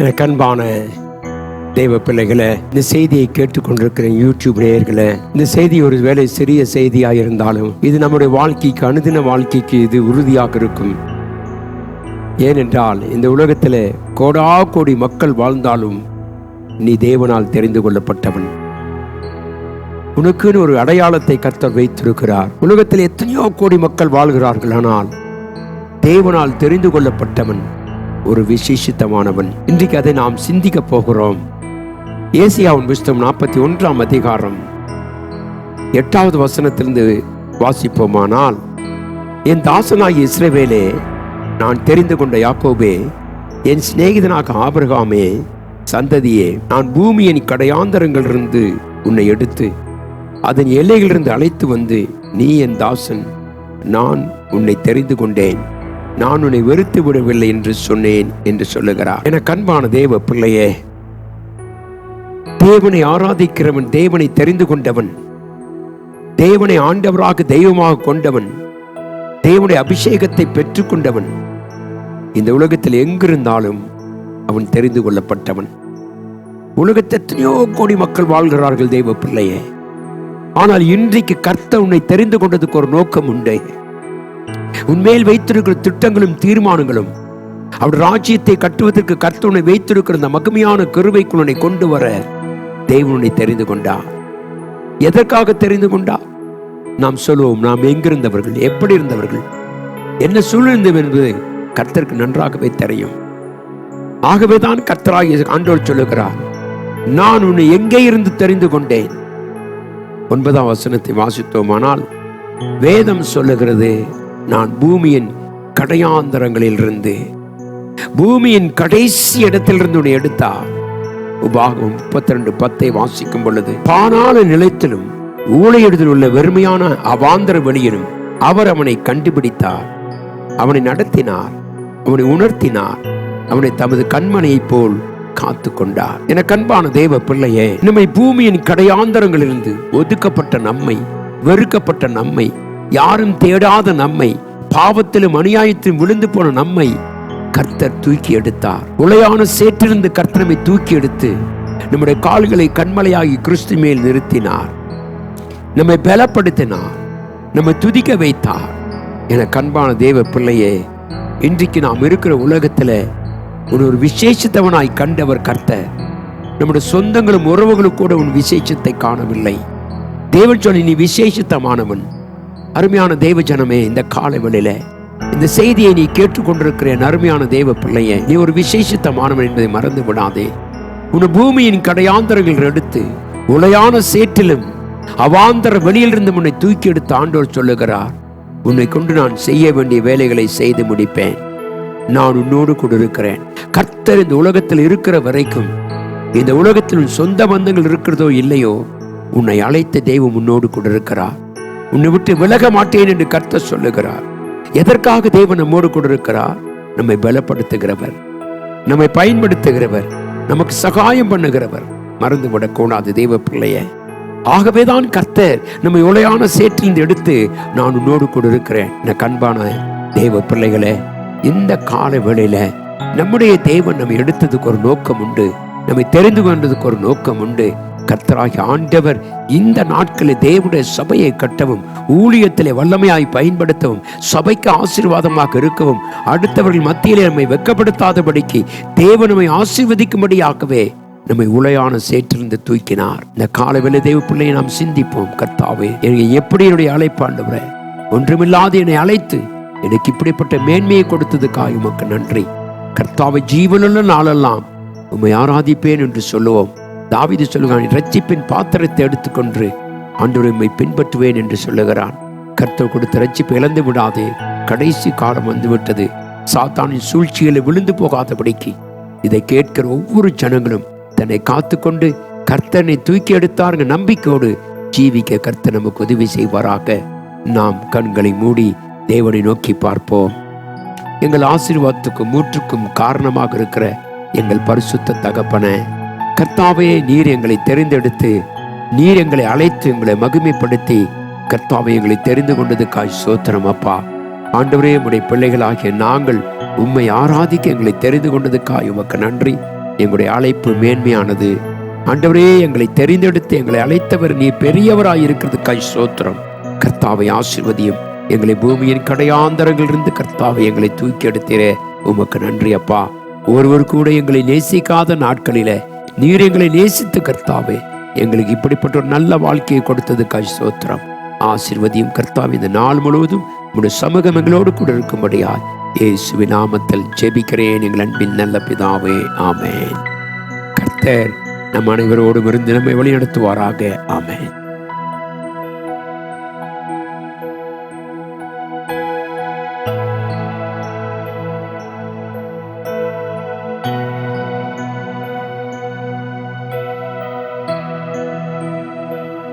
எனக்கு அன்பான தெய்வ பிள்ளைகளை இந்த செய்தியை கேட்டுக்கொண்டிருக்கிற யூடியூப் நேயர்களை இந்த செய்தி ஒரு வேலை சிறிய செய்தியாக இருந்தாலும் இது நம்முடைய வாழ்க்கைக்கு அனுதின வாழ்க்கைக்கு இது உறுதியாக இருக்கும். ஏனென்றால் இந்த உலகத்தில் கோடா கோடி மக்கள் வாழ்ந்தாலும் நீ தேவனால் தெரிந்து கொள்ளப்பட்டவன். உனக்குன்னு ஒரு அடையாளத்தை கர்த்தர் வைத்திருக்கிறார். உலகத்தில் எத்தனையோ கோடி மக்கள் வாழ்கிறார்கள் ஆனால் தேவனால் தெரிந்து கொள்ளப்பட்டவன். ஒரு விசேஷித்தமானவன். இன்றைக்கு அதை நாம் சிந்திக்க போகிறோம். ஏசியாவின் புஸ்தம் நாற்பத்தி ஒன்றாம் அதிகாரம். எட்டாவது வசனத்திலிருந்து வாசிப்போமானால் என் தாசனாகிய இஸ்ரேவேலே நான் தெரிந்து கொண்ட யாக்கோபே என் சிநேகிதனாக ஆபிரகாமே சந்ததியே நான் பூமியின் கடையாந்தரங்களிலிருந்து உன்னை எடுத்து அதன் எல்லைகளிலிருந்து அழைத்து வந்து நீ என் தாசன் நான் உன்னை தெரிந்து கொண்டேன். நான் உன்னை வெறுத்து விடவில்லை என்று சொன்னேன் என்று சொல்லுகிறார். என கண்பான தேவ பிள்ளையே தேவனை ஆராதிக்கிறவன் தேவனை தெரிந்து கொண்டவன் தேவனை ஆண்டவராக தெய்வமாக கொண்டவன் தேவனுடைய அபிஷேகத்தை பெற்றுக்கொண்டவன் இந்த உலகத்தில் எங்கிருந்தாலும் அவன் தெரிந்து கொள்ளப்பட்டவன். உலகத்தை எத்தனையோ கோடி மக்கள் வாழ்கிறார்கள் தெய்வ பிள்ளையே. ஆனால் இன்றைக்கு கர்த்த உன்னை தெரிந்து கொண்டதுக்கு ஒரு நோக்கம் உண்டு. உன்மேல் வைத்திருக்கிற திட்டங்களும் தீர்மானங்களும். அவர் ராஜ்யத்தை கட்டுவதற்கு கர்த்த உன்னை வைத்திருக்கிற அந்த மகிமையான கருவைக்குள்ளனை கொண்டு வர தேவனுனை தெரிந்து கொண்டா? எதற்காக தெரிந்து கொண்டா? நாம் சொல்லுவோம் நாம் எங்கிருந்தவர்கள் எப்படி இருந்தவர்கள்? என்ன சூழ்நிலை என்பது கர்த்தருக்கு நன்றாகவே தெரியும். ஆகவே தான் கர்த்தராகிய ஆண்டோர் சொல்லுகிறார் நான் உன்னை எங்கே இருந்து தெரிந்து கொண்டேன்? ஒன்பதாம் வசனத்தை வாசித்தோமானால் வேதம் சொல்லுகிறது நான் பூமியின் கடையாந்தரங்களிலிருந்து பூமியின் கடைசி இடத்திலிருந்து உன்னை எடுத்தா உபாகம் முப்பத்தி ரெண்டு பத்தை வாசிக்கும் பொழுது பானான நிலத்திலும் ஊழையிடுதல் உள்ள வெறுமையான அவாந்தர வெளியிலும் அவர் அவனை கண்டுபிடித்தார். அவனை நடத்தினார் அவனை உணர்த்தினார் அவனை தமது கண்மனையைப் போல் காத்து கொண்டார். என கண்பான தேவ பிள்ளையே நம்மை பூமியின் கடையாந்தரங்களிலிருந்து ஒதுக்கப்பட்ட நம்மை வெறுக்கப்பட்ட நம்மை யாரும் தேடாத நம்மை பாவத்திலும் அநியாயத்திலும் விழுந்து போன நம்மை கர்த்தர் தூக்கி எடுத்தார். உளையான சேற்றிலிருந்து கர்த்தனமை தூக்கி எடுத்து நம்முடைய கால்களை கண்மலையாகி கிறிஸ்து மேல் நிறுத்தினார். நம்மை பலப்படுத்தினார். நம்மை துதிக்க வைத்தார். என கண்பான தேவ பிள்ளையே இன்றைக்கு நாம் இருக்கிற உலகத்தில் உன் ஒரு விசேஷத்தவனாய் கண்டவர் கர்த்தர். நம்முடைய சொந்தங்களும் உறவுகளும் கூட உன் விசேஷத்தை காணவில்லை. தேவன் சொல்லி நீ விசேஷத்தமானவன். அருமையான தெய்வ ஜனமே இந்த காலை வேளையில இந்த செய்தியை நீ கேட்டுக்கொண்டிருக்கிற என் அருமையான தெய்வ பிள்ளைய நீ ஒரு விசேஷித்தமானவன் என்பதை மறந்து விடாதே. உன் பூமியின் கடையாந்தரங்கள் எடுத்து உலையான சேற்றிலும் அவாந்தர வெளியிலிருந்து உன்னை தூக்கி எடுத்து ஆண்டோர் சொல்லுகிறார் உன்னை கொண்டு நான் செய்ய வேண்டிய வேலைகளை செய்து முடிப்பேன். நான் உன்னோடு கூட இருக்கிறேன். கர்த்தர் இந்த உலகத்தில் இருக்கிற வரைக்கும் இந்த உலகத்தில் சொந்த பந்தங்கள் இருக்கிறதோ இல்லையோ உன்னை அழைத்த தெய்வம் உன்னோடு கூட இருக்கிறார். உன்னை விட்டு விலக மாட்டேன் என்று கர்த்த சொல்லுகிறார். எதற்காக தேவன் நம்மோடு கொண்டிருக்கிறார் நம்மை பலப்படுத்துகிறவர். நம்மை பயன்படுத்துகிறவர். நமக்கு சகாயம் பண்ணுகிறவர். மறந்து விடக்கூடாது தெய்வ பிள்ளைய. ஆகவேதான் கர்த்தர் நம்மை உலையான சேற்றிலிருந்து எடுத்து நான் உன்னோடு கூட இருக்கிறேன். என கண்பான தேவ பிள்ளைகளே இந்த கால வேளையில நம்முடைய தேவன் நம்மை எடுத்ததுக்கு ஒரு நோக்கம் உண்டு. நம்மை தெரிந்து கொண்டதுக்கு ஒரு நோக்கம் உண்டு. கர்த்தராகி ஆண்டவர் இந்த நாட்களில் தேவனுடைய சபையை கட்டவும் ஊழியத்திலே வல்லமையாய் பயன்படுத்தவும் சபைக்கு ஆசீர்வாதமாக இருக்கவும் அடுத்தவர்கள் மத்தியிலே நம்மை வெக்கப்படுத்தாதபடிக்கு தேவன் நம்மை ஆசீர்வதிக்கும்படியாகவே நம்மை உளையான சேற்றிலிருந்து தூக்கினார். இந்த காலவேளை தேவ பிள்ளையை நாம் சிந்திப்போம் கர்த்தாவே. எனக்கு எப்படி என்னுடைய அழைப்பாண்டவரே ஒன்றுமில்லாது என்னை அழைத்து எனக்கு இப்படிப்பட்ட மேன்மையை கொடுத்ததுக்காக உமக்கு நன்றி. கர்த்தாவை ஜீவனுள்ள நாளெல்லாம் உம்மை ஆராதிப்பேன் என்று சொல்லுவோம். தாவிது சொல்லுகிறான் ரட்சிப்பின் பாத்திரத்தை எடுத்துக்கொண்டு ஆண்டவர் பின்பற்றுவேன் என்று சொல்லுகிறான். கர்த்தர் கொடுத்த ரட்சிப்பை இழந்து விடாதே கடைசி காலம் வந்துவிட்டது. சாத்தானின் சூழ்ச்சிகளை விழுந்து போகாதபடிக்கு. இதை கேட்கிற ஒவ்வொரு ஜனங்களும் தன்னை காத்துக்கொண்டு கர்த்தனை தூக்கி எடுத்தாருங்க நம்பிக்கையோடு ஜீவிக்க கர்த்தர் நமக்கு உதவி செய்வாராக. நாம் கண்களை மூடி தேவனை நோக்கி பார்ப்போம். எங்கள் ஆசீர்வாதத்துக்கும் மூற்றுக்கும் காரணமாக இருக்கிற எங்கள் பரிசுத்த தகப்பன கர்த்தாவே நீர் எங்களை தெரிந்தெடுத்து நீர் எங்களை அழைத்து எங்களை மகிமைப்படுத்தி கர்த்தாவை எங்களை தெரிந்து கொண்டதுக்காய் சோத்திரம் அப்பா. ஆண்டவரே உடைய பிள்ளைகளாகிய நாங்கள் உம்மை ஆராதிக்க எங்களை தெரிந்து கொண்டதுக்காய் உமக்கு நன்றி. எங்களுடைய அழைப்பு மேன்மையானது. ஆண்டவரே எங்களை தெரிந்தெடுத்து எங்களை அழைத்தவர் நீ பெரியவராய் இருக்கிறதுக்காய் சோத்திரம் கர்த்தாவை ஆசிர்வதியும். எங்களை பூமியின் கடையாந்தரங்களிலிருந்து கர்த்தாவை எங்களை தூக்கி எடுத்தீரே. உமக்கு நன்றி அப்பா. ஒருவர் கூட எங்களை நேசிக்காத நாட்களிலே நீர் எங்களை நேசித்து கர்த்தாவே. எங்களுக்கு இப்படிப்பட்ட ஒரு நல்ல வாழ்க்கையை கொடுத்தது கை சோத்திரம் ஆசிர்வதியும் கர்த்தாவே இந்த நாள் முழுவதும் உடைய சமூகம் எங்களோடு கூட இருக்கும்படியால் இயேசுவி நாமத்தில் ஜெபிக்கிறேன் எங்கள் அன்பின் நல்ல பிதாவே. ஆமேன். கர்த்தர் நம் அனைவரோடும் இருந்து நம்மை வழிநடத்துவாராக. ஆமேன்.